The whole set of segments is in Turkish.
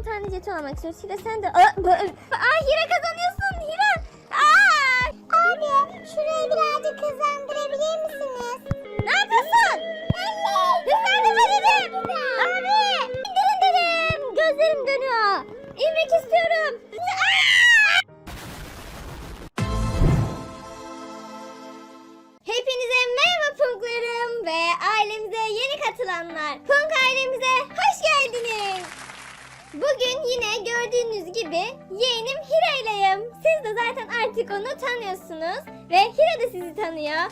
10 tane jeton almak istiyoruz. Hira sen de... Aa, Hira kazanıyorsun Hira. Aa! Abi şurayı birazcık hızlandırabilir misiniz? Ne yapıyorsun? Hızlandım dedim. Abi! İndirin dedim. Gözlerim dönüyor. İnmek istiyorum. Aa! Hepinize merhaba Punklarım ve ailemize yeni katılanlar. Punk ailemize hoş geldiniz. Bugün yine gördüğünüz gibi yeğenim Hira ileyim. Siz de zaten artık onu tanıyorsunuz ve Hira da sizi tanıyor.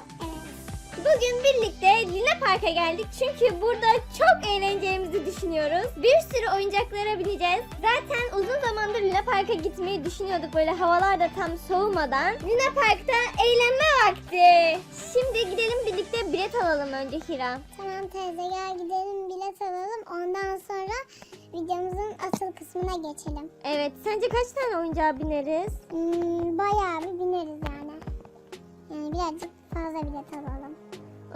Bugün birlikte Luna Park'a geldik çünkü burada çok eğleneceğimizi düşünüyoruz. Bir sürü oyuncaklara bineceğiz. Zaten uzun zamandır Luna Park'a gitmeyi düşünüyorduk böyle havalar da tam soğumadan. Luna Park'ta eğlenme vakti. Şimdi gidelim birlikte bilet alalım önce Hira. Tamam teyze gel gidelim bilet alalım. Ondan sonra videomuzun asıl kısmına geçelim. Evet sence kaç tane oyuncağa bineriz? Hmm, bayağı bir bineriz yani. Yani birazcık fazla bilet alalım.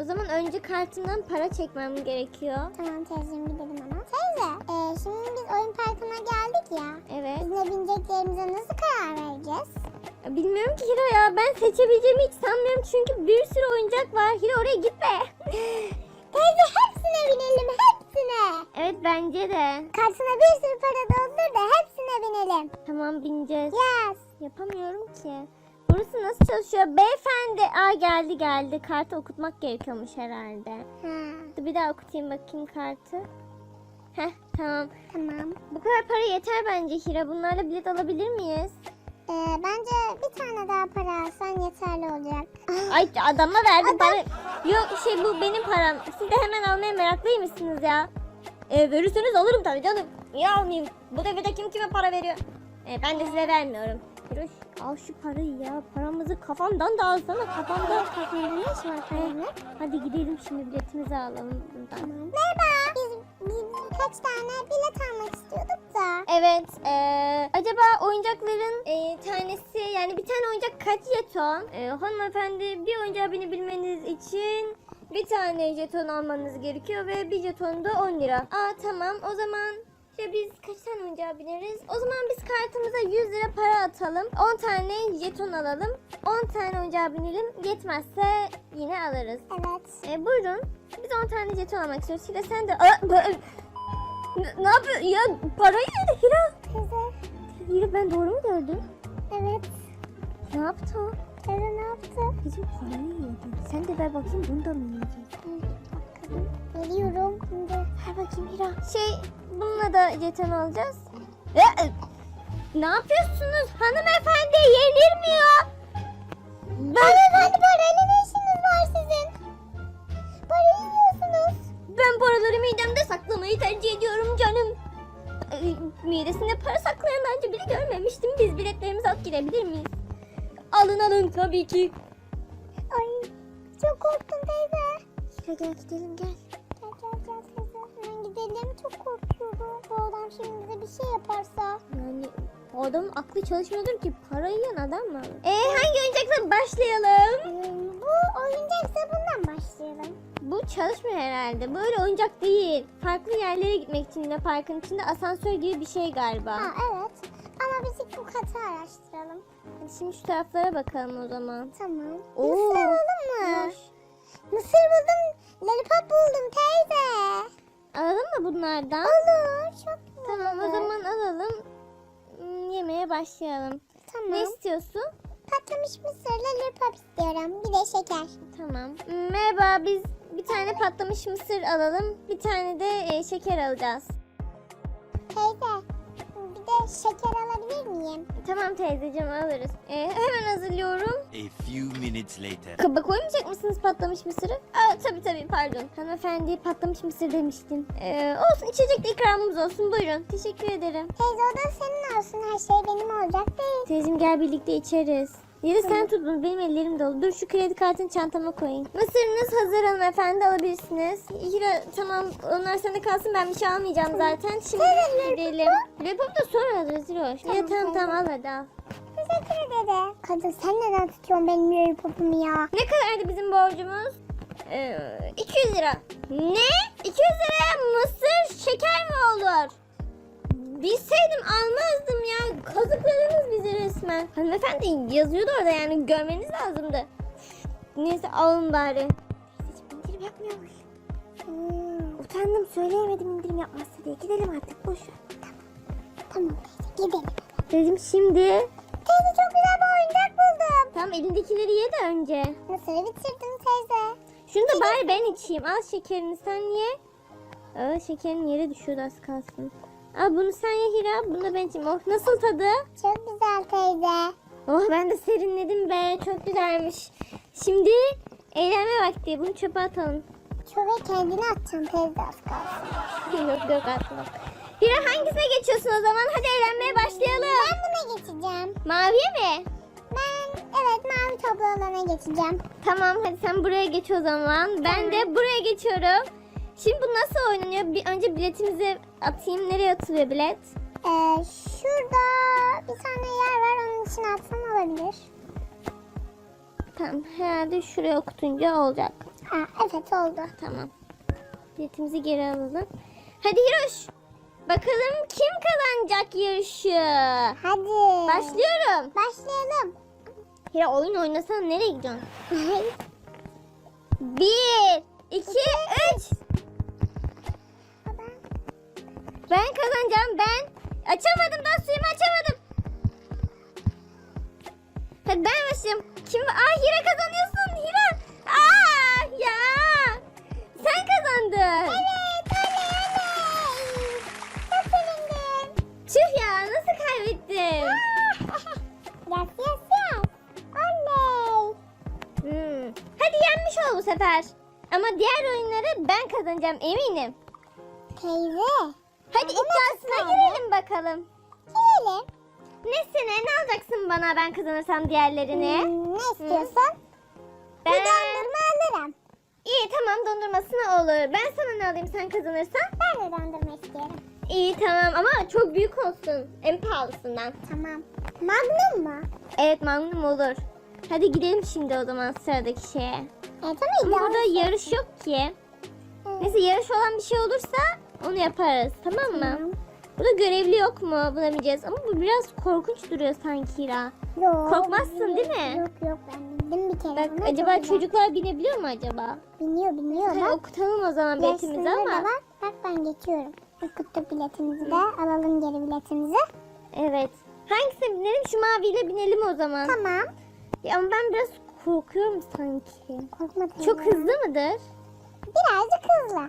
O zaman önce kartından para çekmem gerekiyor. Tamam teyzeciğim gidelim hemen. Teyze e, şimdi biz oyun parkına geldik ya. Evet. Biz ne bineceklerimize nasıl karar vereceğiz? Bilmiyorum ki Hira ya ben seçebileceğimi hiç sanmıyorum çünkü bir sürü oyuncak var. Hira oraya gitme. Teyze hepsine binelim hepsine. evet bence de. Kartına bir sürü para doldur da hepsine binelim. Tamam bineceğiz. Yes. Yapamıyorum ki. Burası nasıl çalışıyor? Beyefendi. Aa geldi geldi. Kartı okutmak gerekiyormuş herhalde. Ha, Dur bir daha okutayım bakayım kartı. Heh tamam. tamam. Bu kadar para yeter bence Hira. Bunlarla bilet alabilir miyiz? Ee, bence bir tane daha para alsan yeterli olacak. Ay adama verdim para. Yok şey bu benim param. Siz de hemen almaya meraklıymışsınız ya. E, verirseniz alırım tabii canım. Niye almayayım? Bu devirde kim kime para veriyor? E, ben de size vermiyorum. Hiroş al şu parayı ya. Paramızı kafamdan da alsana. Kafamda kafamda ne iş var senin? Hadi gidelim şimdi biletimizi alalım buradan. Merhaba. Biz, biz birkaç tane bilet almak istiyorduk da. Evet. eee, acaba oyuncakların eee, tanesi yani bir tane oyuncak kaç jeton? Eee, hanımefendi bir oyuncağa binebilmeniz için bir tane jeton almanız gerekiyor ve bir jeton da 10 lira. Aa tamam o zaman ya biz kaç tane oyuncağa bineriz? O zaman biz kartımıza 100 lira para atalım. 10 tane jeton alalım. 10 tane oyuncağa binelim. Yetmezse yine alırız. Evet. E, buyurun. Biz 10 tane jeton almak istiyoruz. Hira sen de... Aa, ne, yapıyorsun? Ya parayı yedi Hira. Teyze. Hira ben doğru mu gördüm? Evet. Ne yaptı o? Teyze ne yaptı? Bizim parayı yedi. Sen de ver bakayım bunu da mı yiyecek? Veriyorum. Şimdi. Ver bakayım Hira. Şey bununla da jeton alacağız. E, ne yapıyorsunuz? Hanımefendi yenilmiyor. Ben, Hanımefendi parayla ne işiniz var sizin? Parayı yiyorsunuz. ben paraları midemde saklamayı tercih ediyorum canım. E, midesinde para saklayan bence biri görmemiştim. Biz biletlerimizi alıp gidebilir miyiz? Alın alın tabii ki. Ay çok korktum teyze. Hira gel gidelim gel. Gel gel gel teyze. Hemen gidelim. Çok korkuyorum. Bu adam şimdi bize bir şey yaparsa. Yani o adamın aklı çalışmıyordur ki para yiyen adam mı? Ee hangi oyuncakla başlayalım? Hmm, bu oyuncaksa bundan başlayalım. Bu çalışmıyor herhalde. Böyle oyuncak değil. Farklı yerlere gitmek için de parkın içinde asansör gibi bir şey galiba. Ha evet. Ama biz ilk bu katı araştıralım. Hadi şimdi şu taraflara bakalım o zaman. Tamam. Oo. Mısır alalım mı? Hoş. Mısır buldum. Lollipop buldum teyze. Alalım mı bunlardan? Olur. Çok güzel. Tamam o zaman alalım. Hmm, Yemeye başlayalım. Tamam. Ne istiyorsun? Patlamış mısırla lollipop istiyorum. Bir de şeker. Tamam. Merhaba biz bir tane patlamış mısır alalım. Bir tane de e, şeker alacağız. Teyze. Şeker alabilir miyim? Tamam teyzeciğim alırız. Ee, hemen hazırlıyorum. A few minutes later. Kaba koymayacak mısınız patlamış mısırı? Aa, tabii tabii pardon. Hanımefendi patlamış mısır demiştim. Ee, olsun içecek de ikramımız olsun buyurun. Teşekkür ederim. Teyze o da senin olsun. Her şey benim olacak değil. Teyzem gel birlikte içeriz. Da sen tut bunu benim ellerim dolu. Dur şu kredi kartını çantama koyayım. Mısırınız hazır hanımefendi alabilirsiniz. Hira tamam onlar sende kalsın ben bir şey almayacağım zaten. Şimdi gidelim. Lollipop da sonra alırız Hiroş. Ya tamam tamam al hadi al. Teşekkür ederim. Kadın sen neden tutuyorsun benim lollipopumu ya? Ne kadardı bizim borcumuz? Ee, 200 lira. Ne? 200 liraya mısır şeker mi olur? Bilseydim almazdım ya. Kazıkladınız bizi resmen. Hanımefendi yazıyordu orada yani görmeniz lazımdı. Neyse alın bari. Hiç indirim yapmıyormuş. Hmm, Utandım söyleyemedim indirim yapmazsa diye. Gidelim artık boş ver. tamam teyze gidelim. Dedim şimdi. Teyze çok güzel bir oyuncak buldum. Tamam elindekileri ye de önce. Nasıl bitirdim teyze? Şunu da bari ben içeyim. Al şekerini sen ye. Aa, şekerin yere düşüyordu az kalsın. Al bunu sen ye Hira. Bunu da ben içeyim. Oh nasıl tadı? Çok güzel teyze. Oh ben de serinledim be. Çok güzelmiş. Şimdi eğlenme vakti. Bunu çöpe atalım. Çöpe kendini atacaksın teyze az kalsın. yok yok atma. Hira hangisine geçiyorsun o zaman? Hadi eğlenmeye başlayalım. Ben buna geçeceğim. Maviye mi? Ben evet mavi toplu olana geçeceğim. Tamam hadi sen buraya geç o zaman. Ben de buraya geçiyorum. Şimdi bu nasıl oynanıyor? Bir önce biletimizi atayım. Nereye atılıyor bilet? Ee, şurada bir tane yer var onun için atsan olabilir. Tamam herhalde şuraya okutunca olacak. Ha evet oldu. Tamam. Biletimizi geri alalım. Hadi Hiroş. Bakalım kim kazanacak yarışı? Hadi. Başlıyorum. Başlayalım. Hira oyun oynasan nereye gidiyorsun? Bir, iki, üç. Ben kazanacağım ben. Açamadım daha suyumu açamadım. Hadi ben başlayayım. Kim? Aa Hira kazanıyorsun Hira. Aa ya. Sen kazandın. Evet oley. Çok sevindim. Tüh ya nasıl kaybettim? yes yes yes. Oley. Hmm. Hadi yenmiş ol bu sefer. Ama diğer oyunları ben kazanacağım eminim. Teyze. Hadi iddiasına girelim bakalım. Girelim. Nesine ne alacaksın bana ben kazanırsam diğerlerini? Hmm, ne istiyorsun? Ben... Bir dondurma alırım. İyi tamam dondurmasına olur. Ben sana ne alayım sen kazanırsan? Ben de dondurma istiyorum. İyi tamam ama çok büyük olsun. En pahalısından. Tamam. Magnum mu? Evet magnum olur. Hadi gidelim şimdi o zaman sıradaki şeye. Evet Ama ama burada yarış yok ki. Neyse yarış olan bir şey olursa onu yaparız tamam mı? Tamam. Burada görevli yok mu bulamayacağız ama bu biraz korkunç duruyor sanki Hira. Yok. Korkmazsın değil mi? Yok yok ben bindim bir kere. Bak acaba güzel. çocuklar binebiliyor mu acaba? Biniyor biniyor Hadi bak. okutalım o zaman biletimizi da ama. var. Bak ben geçiyorum. Okuttuk biletimizi de. Alalım geri biletimizi. Evet. Hangisine binelim? Şu maviyle binelim o zaman. Tamam. Ya ama ben biraz korkuyorum sanki. Korkma. Çok hızlı mıdır? Birazcık hızlı.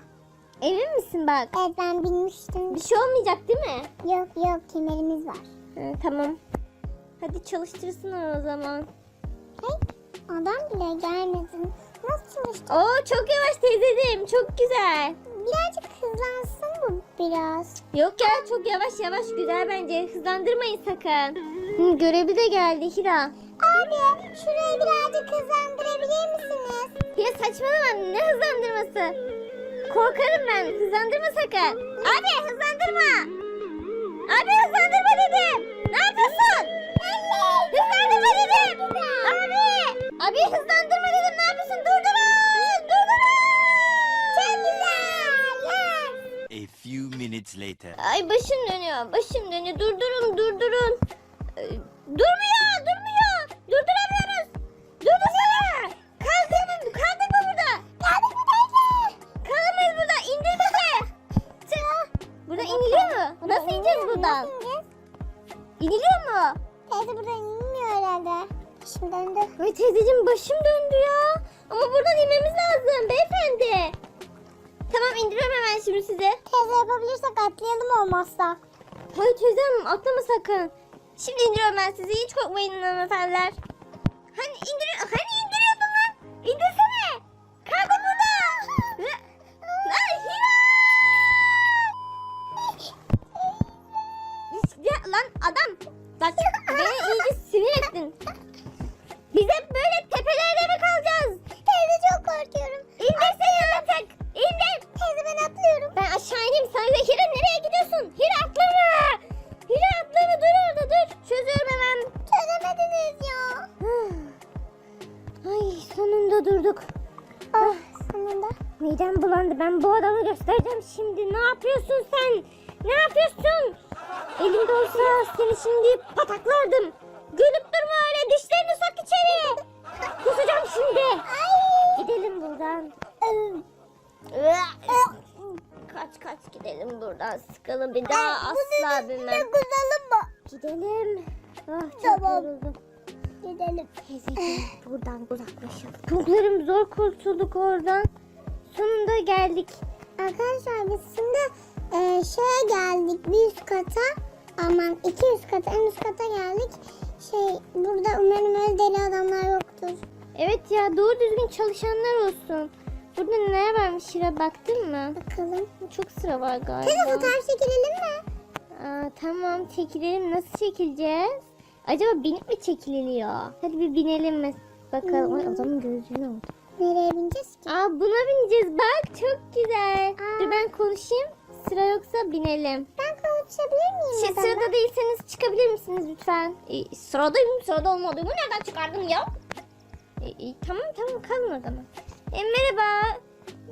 Emin misin bak? Evet ben binmiştim. Bir şey olmayacak değil mi? Yok yok kemerimiz var. Hı, tamam. Hadi çalıştırsınlar o zaman. Hey adam bile gelmedi. Nasıl çalıştı? Oo çok yavaş teyzeciğim. Çok güzel. Birazcık hızlansın mı biraz? Yok ya çok yavaş yavaş güzel bence. Hızlandırmayın sakın. Hı, görevi de geldi Hira. Abi şurayı birazcık hızlandırabilir misiniz? Ya saçmalama ne hızlandırması? Korkarım ben. Hızlandırma sakın. Abi hızlandırma. Abi hızlandırma dedim. Ne yapıyorsun? Hızlandırma dedim. Abi. Abi hızlandırma dedim. Ne yapıyorsun? Durdurun. Durdurun. Çok güzel. A few minutes later. Ay başım dönüyor. Başım dönüyor. Durdurun durdurun. Ee, durmuyor. Durmuyor. Durduramıyoruz. İneceğiz buradan? İniliyor mu? Teyze buradan inmiyor herhalde. Şimdi döndü. Ay teyzeciğim başım döndü ya. Ama buradan inmemiz lazım beyefendi. Tamam indiriyorum hemen şimdi size. Teyze yapabilirsek atlayalım olmazsa. Hayır teyzem atlama sakın. Şimdi indiriyorum ben sizi. Hiç korkmayın hanımefendiler. Hani indir hani indiriyordun lan? İndirsene. Teyzeciğim buradan uzaklaşalım. Punklarım zor kurtulduk oradan. Sonunda geldik. Arkadaşlar biz şimdi e, şeye geldik bir üst kata. Aman iki üst kata en üst kata geldik. Şey burada umarım öyle deli adamlar yoktur. Evet ya doğru düzgün çalışanlar olsun. Burada neler varmış Şira baktın mı? Bakalım. Çok sıra var galiba. Teyze fotoğraf çekilelim mi? Aa, tamam çekilelim. Nasıl çekileceğiz? Acaba binip mi çekililiyor? Hadi bir binelim mi? Bakalım. Ay adamın gözlüğü oldu. Nereye bineceğiz ki? Aa buna bineceğiz. Bak çok güzel. Aa. Dur ben konuşayım. Sıra yoksa binelim. Ben konuşabilir miyim Şey, sırada değilseniz çıkabilir misiniz lütfen? E, sıradayım. Sırada olmadığımı nereden çıkardın ya? E, e, tamam tamam kalın o zaman. E, merhaba.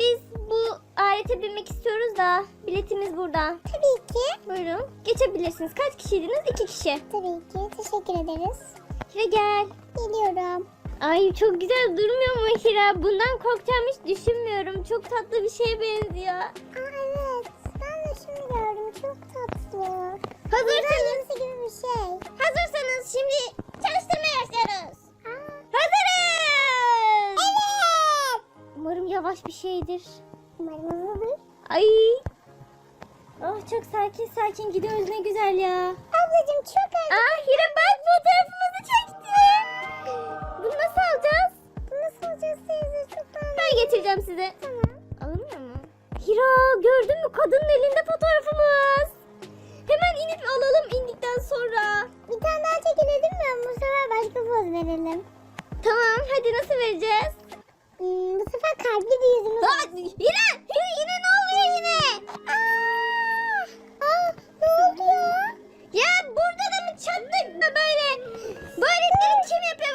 Biz bu alete binmek istiyoruz da biletimiz burada. Tabii ki. Buyurun. Geçebilirsiniz. Kaç kişiydiniz? İki kişi. Tabii ki. Teşekkür ederiz. Hira gel. Geliyorum. Ay çok güzel durmuyor mu Hira? Bundan korkacağım hiç düşünmüyorum. Çok tatlı bir şeye benziyor. Aa evet. Ben de şimdi gördüm. Çok tatlı. Hazırsanız, Uzay gibi bir şey. hazırsanız şimdi çalıştırmaya başlıyoruz. Aa, Hazırız. Yavaş bir şeydir. Umarım hızlıdır. Ay. Oh çok sakin sakin gidiyoruz ne güzel ya. Ablacığım çok özledim. Aa Hira bak fotoğrafımızı çekti. Bunu nasıl alacağız? Bu nasıl olacak teyze? Çok ben. Ben getireceğim size. Tamam. Alınmıyor mu? Hira gördün mü kadının elinde fotoğrafımız. Hemen inip alalım indikten sonra. Bir tane daha çekilelim mi? Bu sefer başka poz verelim. Tamam hadi nasıl vereceğiz? Hmm, bu sefer kalpli bir yüzümüz. Aa, Hira, Hira yine ne oluyor yine? Aa, aa, ne oldu ya? Ya burada da mı çattık mı böyle? Aletleri kim yapıyor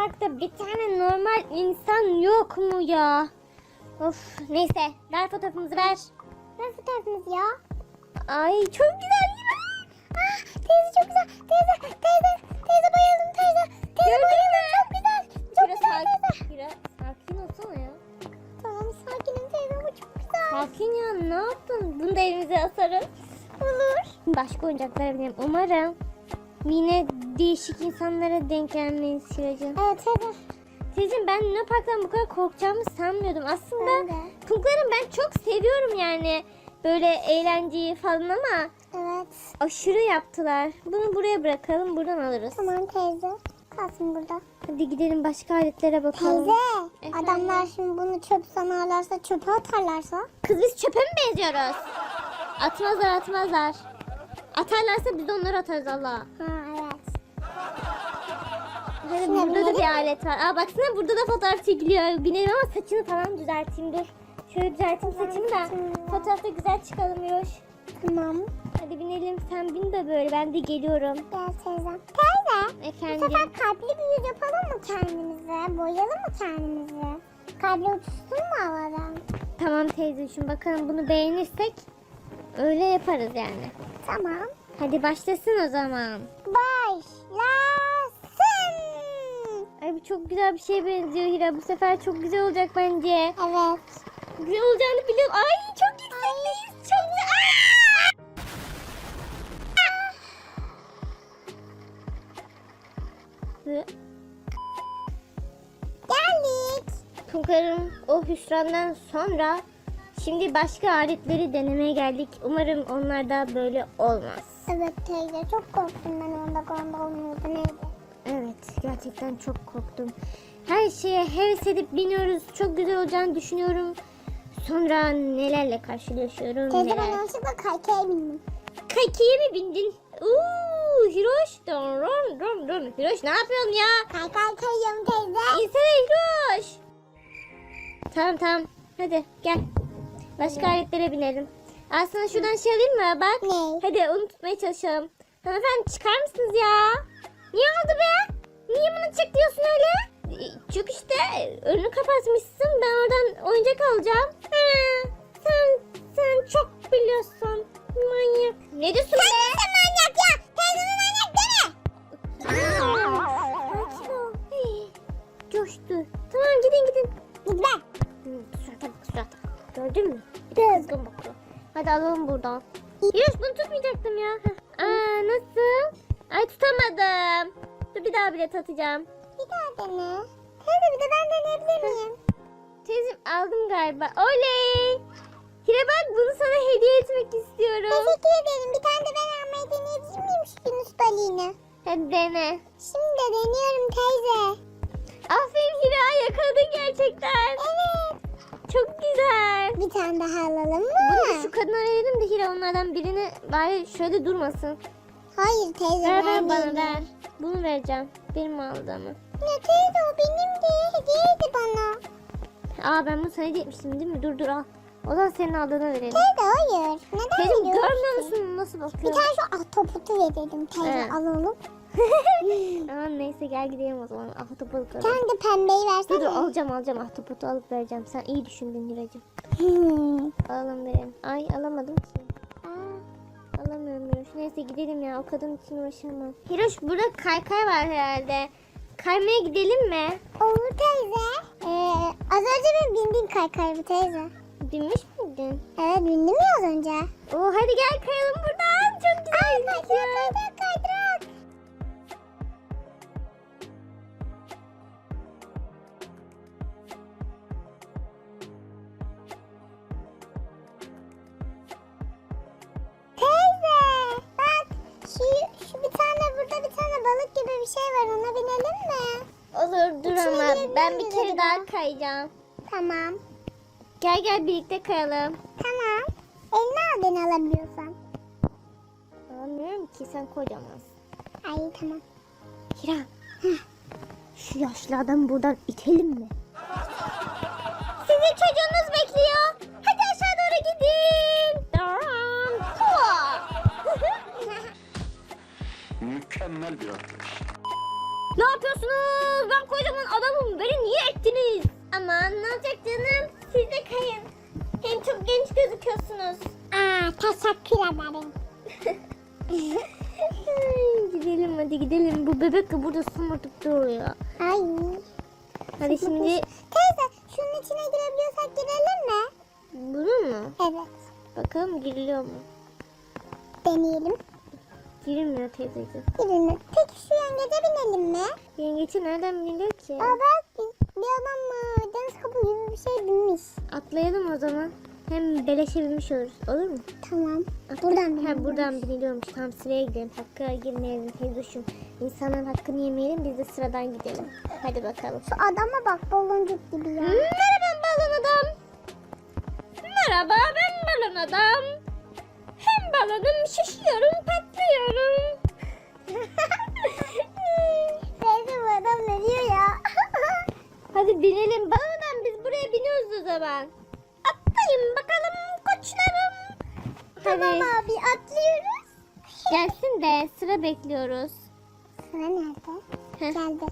Park'ta bir tane normal insan yok mu ya? Of neyse ver fotoğrafımızı ver. Ver fotoğrafınızı ya. Ay çok güzel Hira. Ah, teyze çok güzel. Teyze, teyze, teyze bayıldım teyze. Teyze Gördün bayıldım. mü? Çok güzel. Çok Hira güzel teyze. sakin. Hira sakin olsana ya. Tamam sakinim teyze bu çok güzel. Sakin ya ne yaptın? Bunu da elimize asarız. Olur. Başka oyuncaklara binelim. Umarım yine değişik insanlara denk gelmeyiz Şiracığım. Evet teyze. Teyzeciğim ben Luna Park'tan bu kadar korkacağımı sanmıyordum. Aslında Ben ben çok seviyorum yani. Böyle eğlenceyi falan ama Evet. aşırı yaptılar. Bunu buraya bırakalım buradan alırız. Tamam teyze. Kalsın burada. Hadi gidelim başka aletlere bakalım. Teyze. Efendim? Adamlar şimdi bunu çöp sanarlarsa çöpe atarlarsa. Kız biz çöpe mi benziyoruz? Atmazlar atmazlar. Atarlarsa biz onları atarız Allah. Ha evet. Hadi Şuna burada da binelim bir alet var. Aa baksana burada da fotoğraf çekiliyor. Binelim ama saçını falan düzelteyim dur. Şöyle düzelteyim saçımı da fotoğrafta güzel çıkalım Yoş. Tamam. Hadi binelim sen bin de böyle ben de geliyorum. Gel teyzem. Teyze. Bu Efendim. sefer kalpli bir yüz yapalım mı kendimize? Boyayalım mı kendimizi? Kalpli uçuşsun mu havadan? Tamam teyzeciğim bakalım bunu beğenirsek öyle yaparız yani. Tamam. Hadi başlasın o zaman. Başlasın. Ay bu çok güzel bir şeye benziyor Hira. Bu sefer çok güzel olacak bence. Evet. Güzel olacağını biliyorum. Ay çok yüksekteyiz. Çok güzel. Aa! Geldik. Tunkar'ın o hüsrandan sonra şimdi başka aletleri denemeye geldik. Umarım onlar da böyle olmaz. Evet teyze çok korktum ben onda gondol muydu neydi? Evet gerçekten çok korktum. Her şeye heves edip biniyoruz. Çok güzel olacağını düşünüyorum. Sonra nelerle karşılaşıyorum. Teyze ben neler. yanlışlıkla kaykaya bindim. Kakiye mi bindin? Uuu Hiroş. Dun, dun, dun, dun. Hiroş ne yapıyorsun ya? Kaykay kayıyorum teyze. İnsene Hiroş. Tamam tamam. Hadi gel. Başka aletlere binelim. Aslında şuradan şey alayım mı? Bak. Ne? Hadi onu tutmaya çalışalım. Hanımefendi çıkar mısınız ya? Niye oldu be? Niye bunu çık diyorsun öyle? E, Çık işte. Önünü kapatmışsın. Ben oradan oyuncak alacağım. Ha, sen, sen çok biliyorsun. Manyak. Ne diyorsun be? Sen manyak ya. Teyzeme manyak deme. Sakin ol. Coştu. Tamam gidin gidin. Gitme. Hı, Surata bak surata. Gördün mü? Bir de kızgın bakıyor. Hadi alalım buradan. Yürüş bunu tutmayacaktım ya. Aa nasıl? Ay tutamadım. Dur bir daha bilet atacağım. Bir daha dene. Teyze bir de ben deneyebilir miyim? Teyzem aldım galiba. Oley! Hire bak bunu sana hediye etmek istiyorum. Teşekkür ederim. Bir tane de ben almayı deneyebilir miyim şu Yunus balığını? Hadi dene. Şimdi de deniyorum teyze. Aferin Hira yakaladın gerçekten. Evet. Çok güzel. Bir tane daha alalım Bunu da mı? şu kadına verelim de Hira onlardan birini bari şöyle durmasın. Hayır teyze Ver ver bana ver. Bunu vereceğim. Benim aldığımı. Ya teyze o benimdi. Hediyeydi bana. Aa ben bunu sana hediye etmiştim değil mi? Dur dur al. O zaman senin aldığını verelim. Teyze hayır. Neden veriyorsun görmüyor musun nasıl Bir bakıyor? tane şu ahtapotu verelim teyze Evet. alalım. Tamam neyse gel gidelim o zaman. Ahtapot alalım. Sen de pembeyi Dur dur versene. alacağım alacağım ahtapotu alıp vereceğim. Sen iyi düşündün Hiracığım. Hmm. Alalım verelim. Ay alamadım ki. Aa, alamıyorum Hiroş. Neyse gidelim ya o kadın için uğraşamam. Hiroş burada kaykay var herhalde. Kaymaya gidelim mi? Olur teyze. Ee, az önce mi bindin kaykay mı teyze? Binmiş miydin? Evet bindim ya az önce. Oo hadi gel kayalım buradan. Çok güzel Kaydırak gözüküyor. kaydırak Dur ama ben bir kere daha kayacağım. Tamam. Gel gel birlikte kayalım. Tamam. Eline al beni alabiliyorsan. Anlamıyorum ki sen kocamansın. Ay tamam. Hira. Şu yaşlı adamı buradan itelim mi? Sizi çocuğunuz bekliyor. Hadi aşağı doğru gidin. Mükemmel bir atlayış. Ne yapıyorsunuz? Ben kocaman adamım. Beni niye ettiniz? Aman ne olacak canım? Siz de kayın. Hem çok genç gözüküyorsunuz. Aa teşekkür ederim. Ay, gidelim hadi gidelim. Bu bebek de burada sımırtıp duruyor. Ay. Hadi şimdi Teyze şunun içine girebiliyorsak girelim mi? bunu mu? Evet. Bakalım giriliyor mu? Deneyelim. Girilmiyor teyzeciğim. Girelim. Peki şu yengece binelim mi? Yengeci nereden biliyor ki? Aa bak bir, adam mı? Deniz kapı gibi bir şey binmiş. Atlayalım o zaman. Hem beleşe binmiş oluruz. Olur mu? Tamam. Buradan binelim. Ha buradan biniliyormuş. Tam sıraya gidelim. Hakka girmeyelim teyzeciğim. İnsanların hakkını yemeyelim. Biz de sıradan gidelim. Hadi bakalım. Şu adama bak baloncuk gibi ya. Merhaba balon adam. Merhaba ben balon adam. Balonum şişiyorum patlıyorum. Bu adam ne diyor ya? Hadi binelim adam biz buraya biniyoruz o zaman. Atlayın bakalım koçlarım. tamam Hadi abi atlıyoruz. gelsin de sıra bekliyoruz. Sıra nerede? Heh. Geldi.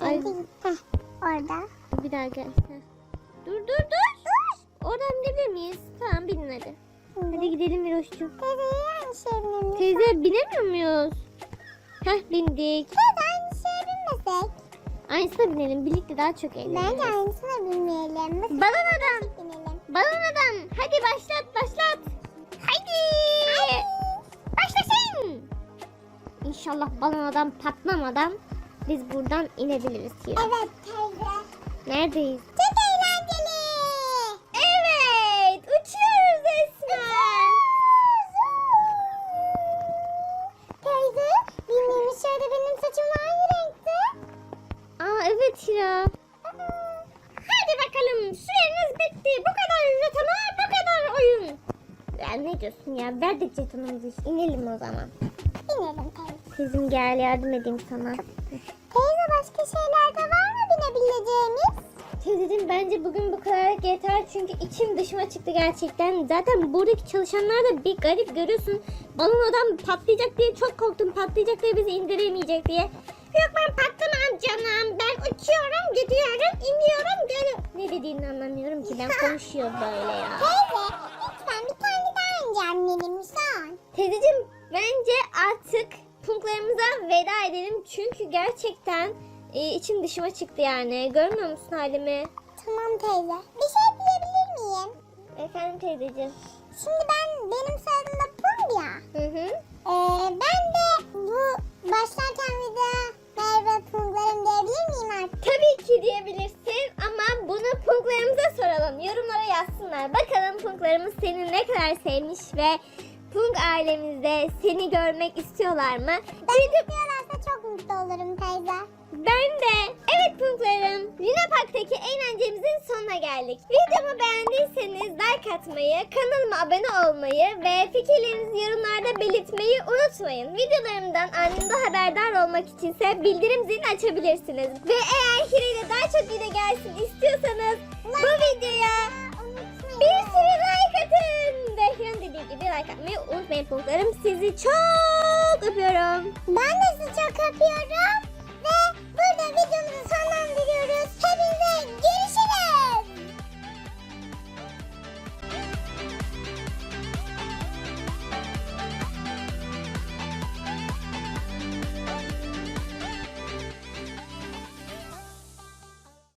Ay. Geldi. Heh, orada. Bir daha gel. Heh. Dur dur dur. Oradan binebilir miyiz? Tamam binin hadi. Hadi gidelim Miroş'cum. Teyze aynı şeye binelim. Teyze binemiyor muyuz? Heh bindik. Teyze aynı şeye binmesek. Aynısına binelim. Birlikte daha çok Bence eğleniriz. aynısına binmeyelim. Mesela Balon adam. binelim. Balon adam. Hadi başlat başlat. Haydi. Başlasın. İnşallah balon adam patlamadan biz buradan inebiliriz. Evet teyze. Neredeyiz? Evet ya. Hadi bakalım süreniz bitti. Bu kadar jetona bu kadar oyun. Ya ne diyorsun ya? Verdik jetonumuzu. İnelim o zaman. İnelim tabii. Kızım gel yardım edeyim sana. Teyze başka şeyler de var mı binebileceğimiz? Teyzeciğim bence bugün bu kadar yeter çünkü içim dışıma çıktı gerçekten. Zaten buradaki çalışanlar da bir garip görüyorsun. Balon adam patlayacak diye çok korktum. Patlayacak diye bizi indiremeyecek diye. Yok ben patlamam canım. Ben uçuyorum, gidiyorum, iniyorum, geliyorum. Ne dediğini anlamıyorum ki ben konuşuyor böyle ya. Teyze lütfen bir tane daha ineceğim benim son. Teyzeciğim bence artık punklarımıza veda edelim. Çünkü gerçekten e, içim dışıma çıktı yani. Görmüyor musun halimi? Tamam teyze. Bir şey diyebilir miyim? Efendim teyzeciğim. Şimdi ben benim soyadım da Pum ya. Hı hı. Ee, ben de bu başlarken videoya merhaba Pumlarım diyebilir miyim artık? Tabii ki diyebilirsin ama bunu punklarımıza soralım. Yorumlara yazsınlar. Bakalım punklarımız seni ne kadar sevmiş ve punk ailemizde seni görmek istiyorlar mı? Beni diyorlarsa çok mutlu olurum teyze. Ben de. Evet punklarım. Luna Park'taki eğlencemizin sonuna geldik. Videomu beğendiyseniz like atmayı, kanalıma abone olmayı ve fikirlerinizi yorumlarda belirtmeyi unutmayın. Videolarımdan anında haberdar olmak içinse bildirim zilini açabilirsiniz. Ve eğer Hira ile daha çok video gelsin istiyorsanız bu videoya Unutmayın. bir sürü like atın. Ve Hira'nın dediği gibi like atmayı unutmayın punklarım. Sizi çok öpüyorum. Ben de sizi çok öpüyorum. Burada videomuzu sonlandırıyoruz. Hepinize